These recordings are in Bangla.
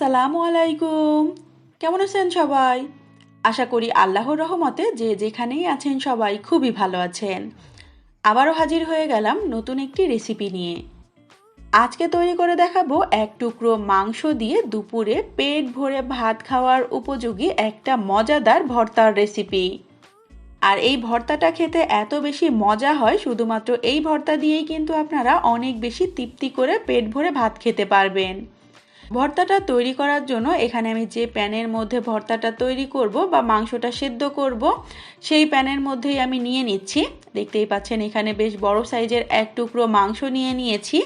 আসসালামু আলাইকুম। কেমন আছেন সবাই? আশা করি আল্লাহর রহমতে যে যেখানেই আছেন সবাই খুবই ভালো আছেন। আবারও হাজির হয়ে গেলাম নতুন একটি রেসিপি নিয়ে। আজকে তৈরি করে দেখাবো এক টুকরো মাংস দিয়ে দুপুরে পেট ভরে ভাত খাওয়ার উপযোগী একটা মজাদার ভর্তার রেসিপি আর এই ভর্তাটা খেতে এত বেশি মজা হয়, শুধুমাত্র এই ভর্তা দিয়েই কিন্তু আপনারা অনেক বেশি তৃপ্তি করে পেট ভরে ভাত খেতে পারবেন। ভর্তাটা তৈরি করার জন্য এখানে আমি যে প্যানের মধ্যে ভর্তাটা তৈরি করব বা মাংসটা সেদ্ধ করব, সেই প্যানের মধ্যেই আমি নিয়ে নিচ্ছি। দেখতেই পাচ্ছেন, এখানে বেশ বড় সাইজের এক টুকরো মাংস নিয়ে নিয়েছি।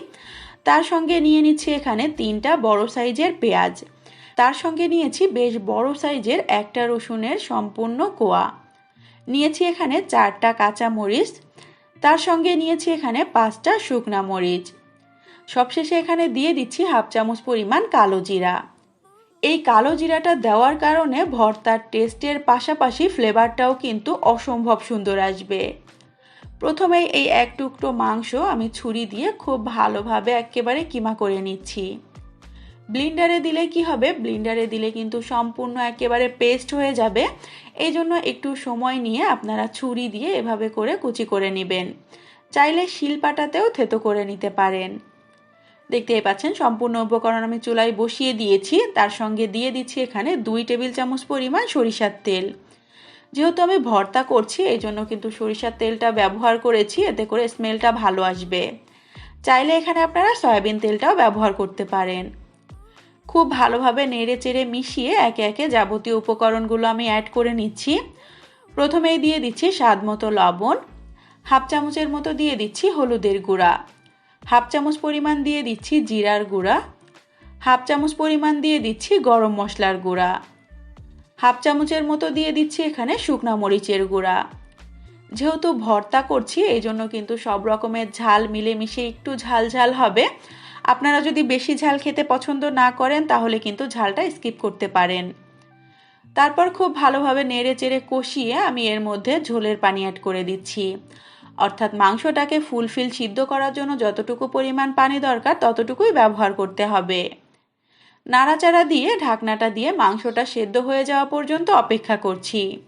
তার সঙ্গে নিয়ে নিচ্ছি এখানে তিনটা বড় সাইজের পেঁয়াজ। তার সঙ্গে নিয়েছি বেশ বড় সাইজের একটা রসুনের সম্পূর্ণ কোয়া। নিয়েছি এখানে চারটা কাঁচা মরিচ তার সঙ্গে নিয়েছি এখানে পাঁচটা শুকনা মরিচ। সবশেষে এখানে দিয়ে দিচ্ছি হাফ চামচ পরিমাণ কালো জিরা। এই কালো জিরাটা দেওয়ার কারণে ভর্তার টেস্টের পাশাপাশি ফ্লেভারটাও কিন্তু অসম্ভব সুন্দর আসবে। প্রথমে এই এক টুকরো মাংস আমি ছুরি দিয়ে খুব ভালোভাবে একেবারে কিমা করে নিচ্ছি। ব্লিন্ডারে দিলে কি হবে? ব্লিন্ডারে দিলে কিন্তু সম্পূর্ণ একেবারে পেস্ট হয়ে যাবে। এই জন্য একটু সময় নিয়ে আপনারা ছুরি দিয়ে এভাবে করে কুচি করে নেবেন। চাইলে শিলপাটাতেও থেতো করে নিতে পারেন। দেখতেই পাচ্ছেন, সম্পূর্ণ উপকরণ আমি চুলায় বসিয়ে দিয়েছি। তার সঙ্গে দিয়ে দিচ্ছি এখানে দুই টেবিল চামচ পরিমাণ সরিষার তেল। যেহেতু আমি ভর্তা করছি, এই জন্য কিন্তু সরিষার তেলটা ব্যবহার করেছি, এতে করে স্মেলটা ভালো আসবে। চাইলে এখানে আপনারা সয়াবিন তেলটাও ব্যবহার করতে পারেন। খুব ভালোভাবে নেড়ে চেড়ে মিশিয়ে একে একে যাবতীয় উপকরণগুলো আমি অ্যাড করে নিচ্ছি। প্রথমেই দিয়ে দিচ্ছি স্বাদ মতো লবণ। হাফ চামচের মতো দিয়ে দিচ্ছি হলুদের গুঁড়া। হাফ চামচ পরিমাণ দিয়ে দিচ্ছি জিরার গুঁড়া, হাফ চামচ পরিমাণ দিয়ে দিচ্ছি গরম মশলার গুঁড়া, হাফ চামচের মতো দিয়ে দিচ্ছি এখানে শুকনা মরিচের গুঁড়া। যেহেতু ভর্তা করছি, এই জন্য কিন্তু সব রকমের ঝাল, মিলেমিশে একটু ঝাল ঝাল হবে। আপনারা যদি বেশি ঝাল খেতে পছন্দ না করেন, তাহলে কিন্তু ঝালটা স্কিপ করতে পারেন। তারপর খুব ভালোভাবে নেড়ে চেড়ে কষিয়ে আমি এর মধ্যে ঝোলের পানি অ্যাড করে দিচ্ছি। অর্থাৎ মাংসটাকে ফুলফিল সিদ্ধ করার জন্য যতটুকু পরিমাণ পানি দরকার ততটুকুই ব্যবহার করতে হবে। নাড়াচাড়া দিয়ে, ঢাকনাটা দিয়ে মাংসটা সেদ্ধ হয়ে যাওয়া পর্যন্ত অপেক্ষা করছি।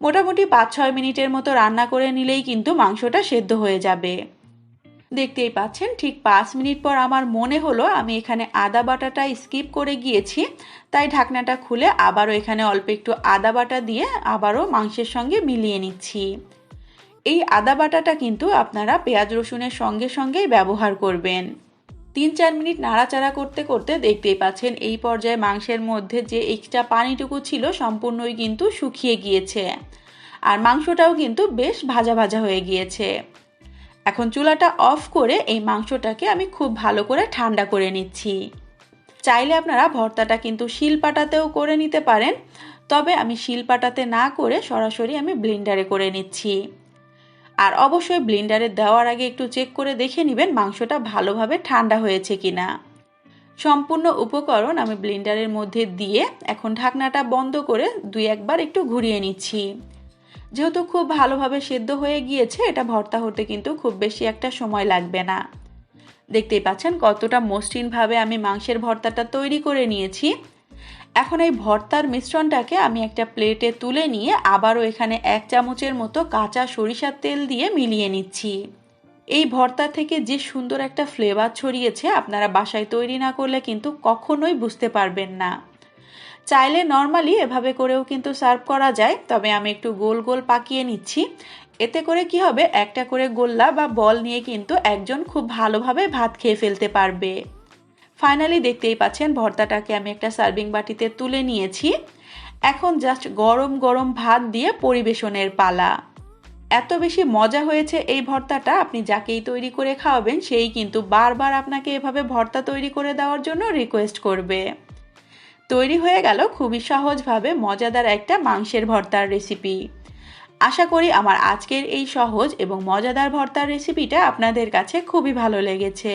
মোটামুটি পাঁচ ছয় মিনিটের মতো রান্না করে নিলেই কিন্তু মাংসটা সেদ্ধ হয়ে যাবে। দেখতেই পাচ্ছেন, ঠিক পাঁচ মিনিট পর আমার মনে হলো আমি এখানে আদা বাটাটা স্কিপ করে গিয়েছি, তাই ঢাকনাটা খুলে আবারও এখানে অল্প একটু আদা বাটা দিয়ে আবারও মাংসের সঙ্গে মিলিয়ে নিচ্ছি। এই আদা বাটাটা কিন্তু আপনারা পেঁয়াজ রসুনের সঙ্গে সঙ্গেই ব্যবহার করবেন। তিন চার মিনিট নাড়াচাড়া করতে করতে দেখতেই পাচ্ছেন এই পর্যায়ে মাংসের মধ্যে যে এক্সট্রা পানিটুকু ছিল সম্পূর্ণই কিন্তু শুকিয়ে গিয়েছে। আর মাংসটাও কিন্তু বেশ ভাজা ভাজা হয়ে গিয়েছে। এখন চুলাটা অফ করে এই মাংসটাকে আমি খুব ভালো করে ঠান্ডা করে নিচ্ছি। চাইলে আপনারা ভর্তাটা কিন্তু শিলপাটাতেও করে নিতে পারেন, তবে আমি শিলপাটাতে না করে সরাসরি আমি ব্লিন্ডারে করে নিচ্ছি। আর অবশ্যই ব্লিন্ডারে দেওয়ার আগে একটু চেক করে দেখে নেবেন মাংসটা ভালোভাবে ঠান্ডা হয়েছে কি না সম্পূর্ণ উপকরণ আমি ব্লিন্ডারের মধ্যে দিয়ে এখন ঢাকনাটা বন্ধ করে দুই একবার একটু ঘুরিয়ে নিচ্ছি। যেহেতু খুব ভালোভাবে সেদ্ধ হয়ে গিয়েছে, এটা ভর্তা হতে কিন্তু খুব বেশি একটা সময় লাগবে না। দেখতেই পাচ্ছেন কতটা মসৃণভাবে আমি মাংসের ভর্তাটা তৈরি করে নিয়েছি। এখন এই ভর্তার মিশ্রণটাকে আমি একটা প্লেটে তুলে নিয়ে আবারও এখানে এক চামচের মতো কাঁচা সরিষার তেল দিয়ে মিলিয়ে নিচ্ছি। এই ভর্তা থেকে যে সুন্দর একটা ফ্লেভার ছড়িয়েছে আপনারা বাসায় তৈরি না করলে কিন্তু কখনোই বুঝতে পারবেন না। চাইলে নর্মালি এভাবে করেও কিন্তু সার্ভ করা যায়, তবে আমি একটু গোল গোল পাকিয়ে নিচ্ছি। এতে করে কি হবে? একটা করে গোল্লা বা বল নিয়ে কিন্তু একজন খুব ভালোভাবে ভাত খেয়ে ফেলতে পারবে। ফাইনালি দেখতেই পাচ্ছেন, ভর্তাটাকে আমি একটা সার্ভিং বাটিতে তুলে নিয়েছি। এখন জাস্ট গরম গরম ভাত দিয়ে পরিবেশনের পালা। এত বেশি মজা হয়েছে এই ভর্তাটা, আপনি যাকেই তৈরি করে খাওয়াবেন, সেই কিন্তু বারবার আপনাকে এভাবে ভর্তা তৈরি করে দেওয়ার জন্য রিকোয়েস্ট করবে। তৈরি হয়ে গেল খুবই সহজভাবে মজাদার একটা মাংসের ভর্তার রেসিপি আশা করি আমার আজকের এই সহজ এবং মজাদার ভর্তার রেসিপিটা আপনাদের কাছে খুবই ভালো লেগেছে।